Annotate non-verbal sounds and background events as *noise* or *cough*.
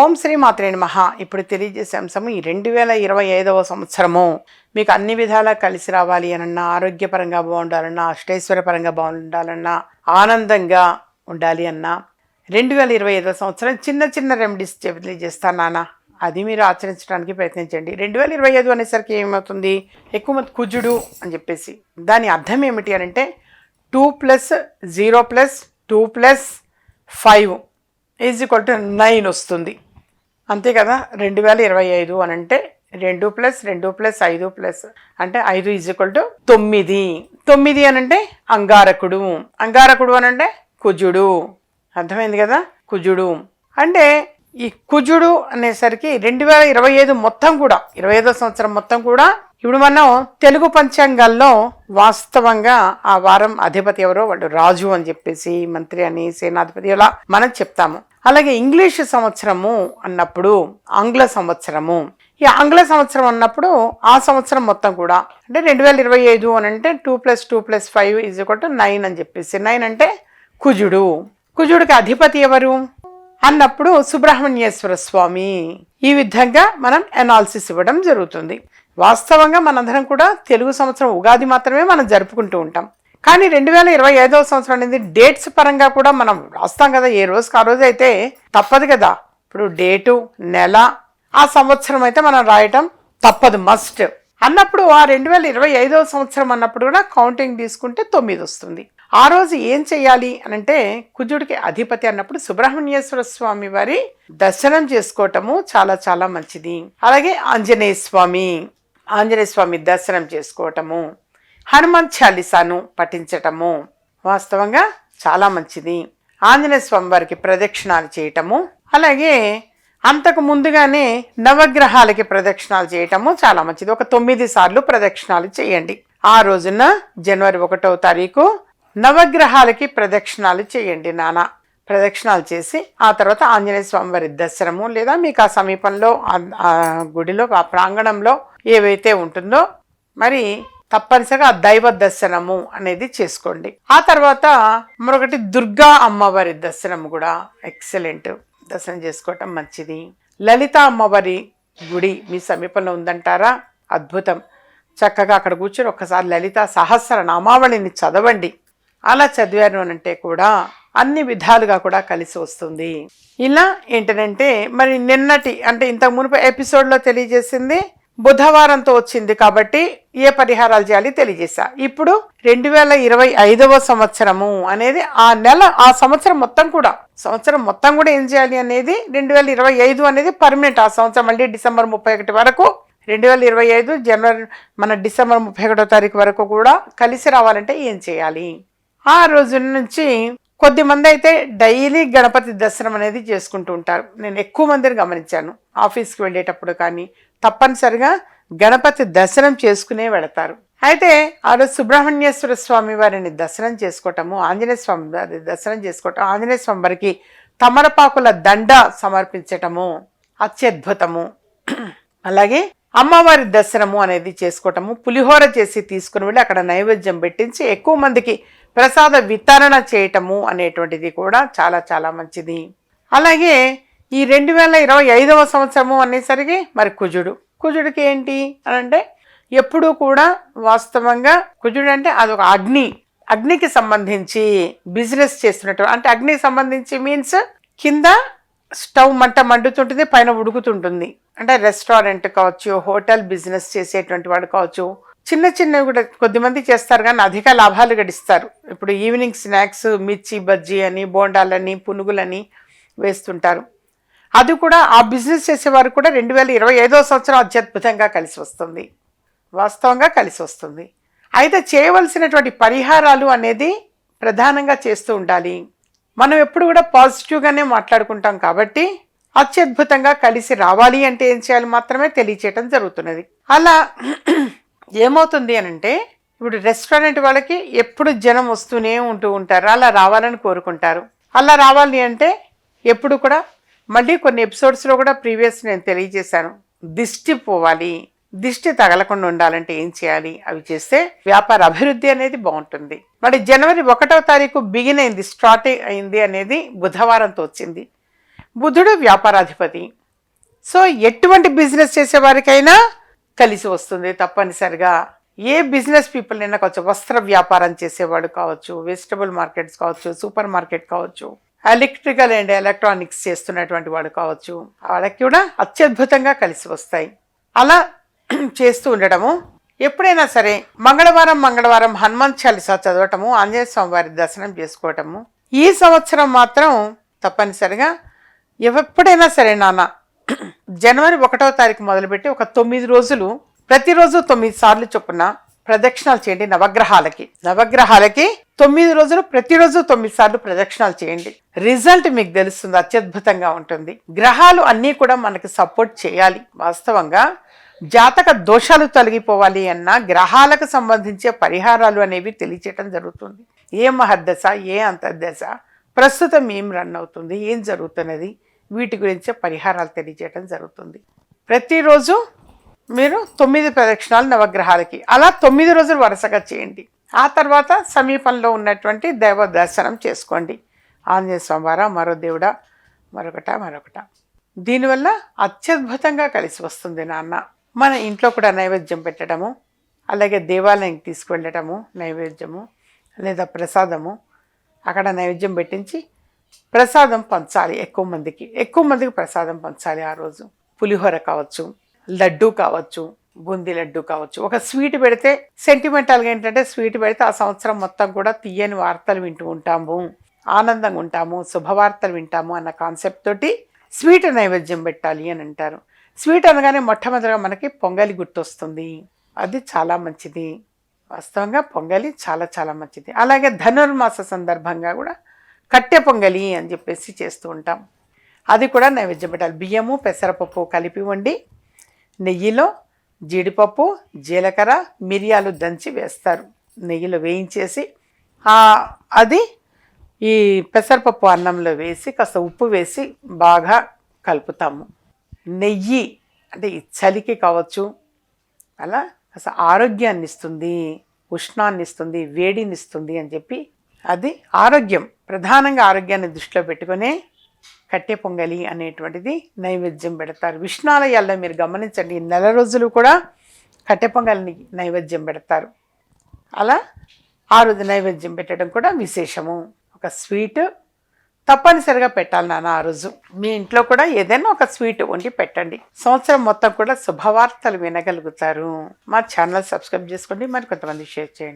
ఓం శ్రీ మాత్రే మహా ఇప్పుడు తెలియజేసే అంశము ఈ రెండు వేల ఇరవై ఐదవ సంవత్సరము. మీకు అన్ని విధాలా కలిసి రావాలి అనన్నా ఆరోగ్యపరంగా బాగుండాలన్నా అష్టైశ్వర్యపరంగా బాగుండాలన్నా ఆనందంగా ఉండాలి అన్నా రెండు వేల ఇరవై ఐదవ సంవత్సరం చిన్న చిన్న రెమెడీస్ తెలియజేస్తాను నాన్న. అది మీరు ఆచరించడానికి ప్రయత్నించండి రెండు వేల ఇరవై ఐదు అనేసరికి ఏమవుతుంది? ఎక్కువ మంది కుజుడు అని చెప్పేసి. దాని అర్థం ఏమిటి అని అంటే two plus zero plus two plus five. Is equal to nine వస్తుంది. అంతే కదా? రెండు వేల ఇరవై ఐదు అని అంటే రెండు ప్లస్ రెండు ప్లస్ ఐదు ప్లస్ అంటే ఐదు ఈజ్ ఈక్వల్ టు తొమ్మిది. తొమ్మిది అని అంటే అంగారకుడు. అంగారకుడు అని అంటే కుజుడు. అర్థమైంది కదా? కుజుడు. అంటే ఈ కుజుడు అనేసరికి రెండు వేల ఇరవై ఐదు మొత్తం కూడా ఇరవై ఐదో సంవత్సరం మొత్తం కూడా ఇప్పుడు మనం తెలుగు పంచాంగాల్లో వాస్తవంగా ఆ వారం అధిపతి ఎవరో వాళ్ళు రాజు అని చెప్పేసి మంత్రి అని సేనాధిపతి ఇలా మనం చెప్తాము. అలాగే ఇంగ్లీష్ సంవత్సరము అన్నప్పుడు ఆంగ్ల సంవత్సరము. ఈ ఆంగ్ల సంవత్సరం అన్నప్పుడు ఆ సంవత్సరం మొత్తం కూడా అంటే రెండు వేల ఇరవై ఐదు అని అంటే two plus two plus five is ఒకటి నైన్ అని చెప్పేసి నైన్ అంటే కుజుడు. కుజుడికి అధిపతి ఎవరు? అన్నప్పుడు సుబ్రహ్మణ్యేశ్వర స్వామి ఈ విధంగా మనం ఎనాలిసిస్ ఇవ్వడం జరుగుతుంది. వాస్తవంగా మనందరం కూడా తెలుగు సంవత్సరం ఉగాది మాత్రమే మనం జరుపుకుంటూ ఉంటాం. కానీ రెండు వేల ఇరవై ఐదవ సంవత్సరం అనేది డేట్స్ పరంగా కూడా మనం రాస్తాం కదా ఏ రోజుకి ఆ రోజు అయితే తప్పదు కదా. ఇప్పుడు డేటు నెల ఆ సంవత్సరం అయితే మనం రాయటం తప్పదు మస్ట్ అన్నప్పుడు ఆ రెండు వేల ఇరవై ఐదవ సంవత్సరం అన్నప్పుడు కూడా కౌంటింగ్ తీసుకుంటే తొమ్మిది వస్తుంది. ఆ రోజు ఏం చేయాలి అని అంటే కుజుడికి అధిపతి అన్నప్పుడు సుబ్రహ్మణ్యేశ్వర స్వామి వారి దర్శనం చేసుకోవటము చాలా చాలా మంచిది. అలాగే ఆంజనేయ స్వామి ఆంజనేయ స్వామి దర్శనం చేసుకోవటము హనుమాన్ చాలీసాను పఠించటము వాస్తవంగా చాలా మంచిది. ఆంజనేయ స్వామి వారికి ప్రదక్షిణాలు చేయటము అలాగే అంతకు ముందుగానే నవగ్రహాలకి ప్రదక్షిణాలు చేయటము చాలా మంచిది. ఒక తొమ్మిది సార్లు ప్రదక్షిణాలు చేయండి. ఆ రోజున జనవరి ఒకటవ తారీఖు నవగ్రహాలకి ప్రదక్షిణాలు చేయండి నాన్న ప్రదక్షిణాలు చేసి ఆ తర్వాత ఆంజనేయ స్వామి వారి దర్శనము లేదా మీకు ఆ సమీపంలో ఆ- గుడిలో ఆ ప్రాంగణంలో ఏవైతే ఉంటుందో మరి తప్పనిసరిగా దైవ దర్శనము అనేది చేసుకోండి. ఆ తర్వాత మరొకటి దుర్గా అమ్మవారి దర్శనము కూడా ఎక్సలెంట్. దర్శనం చేసుకోవటం మంచిది. లలిత అమ్మవారి గుడి మీ సమీపంలో ఉందంటారా? అద్భుతం. చక్కగా అక్కడ కూర్చొని ఒక్కసారి లలిత సహస్ర నామావళిని చదవండి. అలా చదివాను అని అంటే కూడా అన్ని విధాలుగా కూడా కలిసి వస్తుంది. ఇలా ఏంటంటే మరి నిన్నటి అంటే ఇంతకు మునుపు ఎపిసోడ్లో తెలియజేసింది బుధవారంతో వచ్చింది కాబట్టి ఏ పరిహారాలు చేయాలి తెలియజేశా. ఇప్పుడు రెండు వేల ఇరవై ఐదవ సంవత్సరము అనేది ఆ నెల ఆ సంవత్సరం మొత్తం కూడా సంవత్సరం మొత్తం కూడా ఏం చేయాలి అనేది రెండు వేల ఇరవై ఐదు అనేది పర్మనెంట్ ఆ సంవత్సరం మళ్ళీ డిసెంబర్ ముప్పై ఒకటి వరకు రెండు వేల ఇరవై ఐదు జనవరి మన డిసెంబర్ ముప్పై ఒకటో తారీఖు వరకు కూడా కలిసి రావాలంటే ఏం చేయాలి? ఆ రోజు నుంచి కొద్ది మంది అయితే డైలీ గణపతి దర్శనం అనేది చేసుకుంటూ ఉంటారు. నేను ఎక్కువ మందిని గమనించాను. ఆఫీస్కి వెళ్ళేటప్పుడు కానీ తప్పనిసరిగా గణపతి దర్శనం చేసుకునే వెళతారు. అయితే ఆ రోజు సుబ్రహ్మణ్యేశ్వర స్వామి వారిని దర్శనం చేసుకోవటము ఆంజనేయ స్వామి వారి దర్శనం చేసుకోవటం ఆంజనేయ స్వామి వారికి తమరపాకుల దండ సమర్పించటము అత్యద్భుతము. అలాగే అమ్మవారి దర్శనము అనేది చేసుకోవటము పులిహోర చేసి తీసుకుని వెళ్ళి అక్కడ నైవేద్యం పెట్టించి ఎక్కువ మందికి ప్రసాద వితరణ చేయటము అనేటువంటిది కూడా చాలా చాలా మంచిది. అలాగే ఈ రెండు వేల ఇరవై ఐదవ సంవత్సరము అనేసరికి మరి కుజుడు. కుజుడికి ఏంటి అని అంటే ఎప్పుడూ కూడా వాస్తవంగా కుజుడు అంటే అదొక అగ్ని. అగ్నికి సంబంధించి బిజినెస్ చేస్తున్నట్టు. అంటే అగ్నికి సంబంధించి మీన్స్ కింద స్టవ్ మంట మండుతుంటుంది పైన ఉడుకుతుంటుంది. అంటే రెస్టారెంట్ కావచ్చు హోటల్ బిజినెస్ చేసేటువంటి వాడు కావచ్చు చిన్న చిన్నవి కూడా కొద్దిమంది చేస్తారు కానీ అధిక లాభాలు గడిస్తారు ఇప్పుడు ఈవినింగ్ స్నాక్స్ మిర్చి బజ్జీ అని బోండాలని పునుగులని వేస్తుంటారు. అది కూడా ఆ బిజినెస్ చేసేవారు కూడా రెండు వేల ఇరవై ఐదో సంవత్సరం అత్యద్భుతంగా కలిసి వస్తుంది. వాస్తవంగా కలిసి వస్తుంది. అయితే చేయవలసినటువంటి పరిహారాలు అనేది ప్రధానంగా చేస్తూ ఉండాలి. మనం ఎప్పుడు కూడా పాజిటివ్గానే మాట్లాడుకుంటాం కాబట్టి అత్యద్భుతంగా కలిసి రావాలి అంటే ఏం చేయాలి మాత్రమే తెలియచేయటం జరుగుతున్నది. అలా ఏమవుతుంది అని అంటే ఇప్పుడు రెస్టారెంట్ వాళ్ళకి ఎప్పుడు జనం వస్తూనే ఉంటూ ఉంటారు. అలా రావాలని కోరుకుంటారు. అలా రావాలి అంటే ఎప్పుడు కూడా మళ్ళీ కొన్ని ఎపిసోడ్స్లో కూడా ప్రీవియస్ నేను తెలియజేశాను. దిష్టి పోవాలి. దిష్టి తగలకుండా ఉండాలంటే ఏం చేయాలి? అవి చేస్తే వ్యాపార అభివృద్ధి అనేది బాగుంటుంది. మరి జనవరి ఒకటవ తారీఖు బిగిన్ అయింది స్టార్ట్ అయింది అనేది బుధవారంతో వచ్చింది. బుధుడు వ్యాపారాధిపతి. సో ఎటువంటి బిజినెస్ చేసేవారికైనా కలిసి వస్తుంది తప్పనిసరిగా. ఏ బిజినెస్ పీపుల్ అయినా కావచ్చు వస్త్ర వ్యాపారం చేసేవాడు కావచ్చు వెజిటబుల్ మార్కెట్స్ కావచ్చు సూపర్ మార్కెట్ కావచ్చు ఎలక్ట్రికల్ అండ్ ఎలక్ట్రానిక్స్ చేస్తున్నటువంటి వాడు కావచ్చు వాళ్ళకి కూడా అత్యద్భుతంగా కలిసి వస్తాయి. అలా *clears throat* చేస్తూ ఉండడము. ఎప్పుడైనా సరే మంగళవారం మంగళవారం హనుమంత్ చాలీసా చదవటము ఆంజనేయ స్వామి వారి దర్శనం చేసుకోవటము. ఈ సంవత్సరం మాత్రం తప్పనిసరిగా ఎప్పుడైనా సరే నాన్న జనవరి ఒకటో తారీఖు మొదలుపెట్టి ఒక తొమ్మిది రోజులు ప్రతిరోజు తొమ్మిది సార్లు చొప్పున ప్రదక్షిణాలు చేయండి నవగ్రహాలకి. నవగ్రహాలకి తొమ్మిది రోజులు ప్రతిరోజు తొమ్మిది సార్లు ప్రదక్షిణాలు చేయండి. రిజల్ట్ మీకు తెలుస్తుంది అత్యద్భుతంగా ఉంటుంది. గ్రహాలు అన్నీ కూడా మనకి సపోర్ట్ చేయాలి. వాస్తవంగా జాతక దోషాలు తొలగిపోవాలి అన్న గ్రహాలకు సంబంధించే పరిహారాలు అనేవి తెలియచేయటం జరుగుతుంది. ఏ మహర్దశ ఏ అంతర్దశ ప్రస్తుతం ఏం రన్ అవుతుంది ఏం జరుగుతున్నది వీటి గురించే పరిహారాలు తెలియజేయటం జరుగుతుంది. ప్రతిరోజు మీరు తొమ్మిది ప్రదక్షిణాలు నవగ్రహాలకి అలా తొమ్మిది రోజులు వరుసగా చేయండి. ఆ తర్వాత సమీపంలో ఉన్నటువంటి దైవ దర్శనం చేసుకోండి. ఆంజనేయ స్వామివార మరో దేవుడ మరొకట మరొకట. దీనివల్ల అత్యద్భుతంగా కలిసి వస్తుంది నాన్న. మన ఇంట్లో కూడా నైవేద్యం పెట్టడము అలాగే దేవాలయానికి తీసుకువెళ్ళటము నైవేద్యము లేదా ప్రసాదము అక్కడ నైవేద్యం పెట్టించి ప్రసాదం పంచాలి ఎక్కువ మందికి. ఎక్కువ మందికి ప్రసాదం పంచాలి ఆ రోజు. పులిహోర కావచ్చు లడ్డు కావచ్చు బూందీ లడ్డు కావచ్చు. ఒక స్వీట్ పెడితే సెంటిమెంటల్గా ఏంటంటే స్వీట్ పెడితే ఆ సంవత్సరం మొత్తం కూడా తీయని వార్తలు వింటూ ఉంటాము. ఆనందంగా ఉంటాము శుభవార్తలు వింటాము అన్న కాన్సెప్ట్ తోటి స్వీట్ నైవేద్యం పెట్టాలి అని అంటారు. స్వీట్ అనగానే మొట్టమొదటిగా మనకి పొంగలి గుర్తొస్తుంది. అది చాలా మంచిది. వాస్తవంగా పొంగలి చాలా చాలా మంచిది. అలాగే ధనుర్మాస సందర్భంగా కూడా కట్టె పొంగలి అని చెప్పేసి చేస్తూ ఉంటాం. అది కూడా నైవేద్యం పెట్టాలి. బియ్యము పెసరపప్పు కలిపి వండి నెయ్యిలో జీడిపప్పు జీలకర్ర మిరియాలు దంచి వేస్తారు. నెయ్యిలో వేయించేసి అది ఈ పెసరపప్పు అన్నంలో వేసి కాస్త ఉప్పు వేసి బాగా కలుపుతాము. నెయ్యి అంటే ఈ చలికి కావచ్చు అలా అసలు ఆరోగ్యాన్ని ఇస్తుంది ఉష్ణాన్ని ఇస్తుంది వేడిని ఇస్తుంది అని చెప్పి అది ఆరోగ్యం ప్రధానంగా ఆరోగ్యాన్ని దృష్టిలో పెట్టుకునే కట్టె పొంగలి అనేటువంటిది నైవేద్యం పెడతారు. విష్ణాలయాల్లో మీరు గమనించండి నెల రోజులు కూడా కట్టె పొంగలిని నైవేద్యం పెడతారు. అలా ఆ రోజు నైవేద్యం పెట్టడం కూడా విశేషము. ఒక స్వీట్ తప్పనిసరిగా పెట్టాలి నాన్న ఆ రోజు. మీ ఇంట్లో కూడా ఏదైనా ఒక స్వీట్ వండి పెట్టండి. సంవత్సరం మొత్తం కూడా శుభవార్తలు వినగలుగుతారు. మా ఛానల్ సబ్స్క్రైబ్ చేసుకోండి మరి కొంతమంది షేర్ చేయండి.